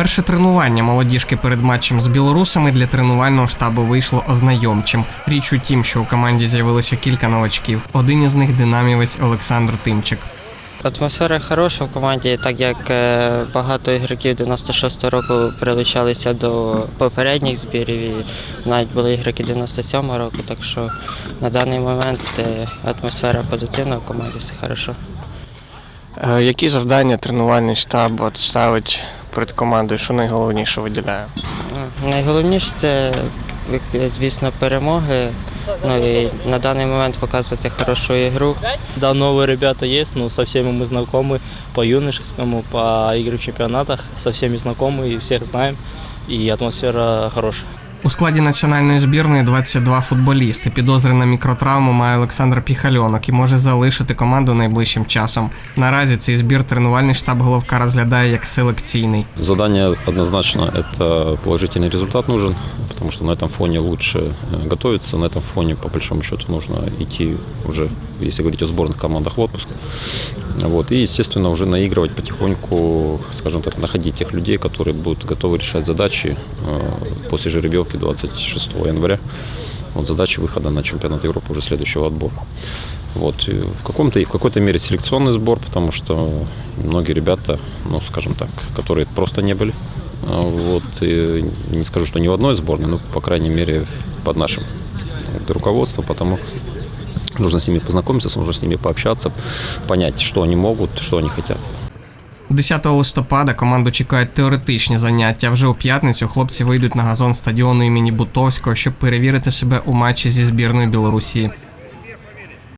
Перше тренування молодіжки перед матчем з білорусами для тренувального штабу вийшло ознайомчим. Річ у тім, що у команді з'явилося кілька новачків. Один із них динамівець Олександр Тимчик. Атмосфера хороша в команді, так як е, багато ігроків 96-го року прилучалися до попередніх збірів, і навіть були ігроки 97-го року, так що на даний момент е, атмосфера позитивна в команді, все хорошо. Е, Які завдання тренувальний штаб от ставить перед командою? Що найголовніше виділяє? Ну, Найголовніше це, е, звісно, перемоги. Ну і на даний момент показувати хорошу ігру. Да, новые ребята есть, но со всеми мы знакомы по юношескому, по игре в чемпионатах, со всеми знакомы и всех знаем, и атмосфера хорошая. У складі національної збірної 22 футболісти. Підозри на мікротравму має Олександр Піхальонок і може залишити команду найближчим часом. Наразі цей збір тренувальний штаб головка розглядає як селекційний. Задание однозначно это положительный результат нужен, потому что на этом фоне лучше э, готовиться, на этом фоне по большому счету нужно идти уже, если говорить о сборных командах, в отпуск. Вот, и, естественно, уже наигрывать потихоньку, скажем так, находить тех людей, которые будут готовы решать задачи э, после жеребьевки 26 января. Вот задача выхода на чемпионат Европы уже следующего отбора. Вот. и В, каком-то, в какой-то мере селекционный сбор, потому что многие ребята, ну, скажем так, которые просто не были. А Вот, и не скажу, что ни в одной сборной, но, по крайней мере, под нашим руководством, потому нужно с ними познакомиться, нужно с ними пообщаться, понять, что они могут, что они хотят. 10 листопада команду чекають теоретичні заняття. Вже у п'ятницю хлопці вийдуть на газон стадіону імені Бутовського, щоб перевірити себе у матчі зі збірною Білорусі.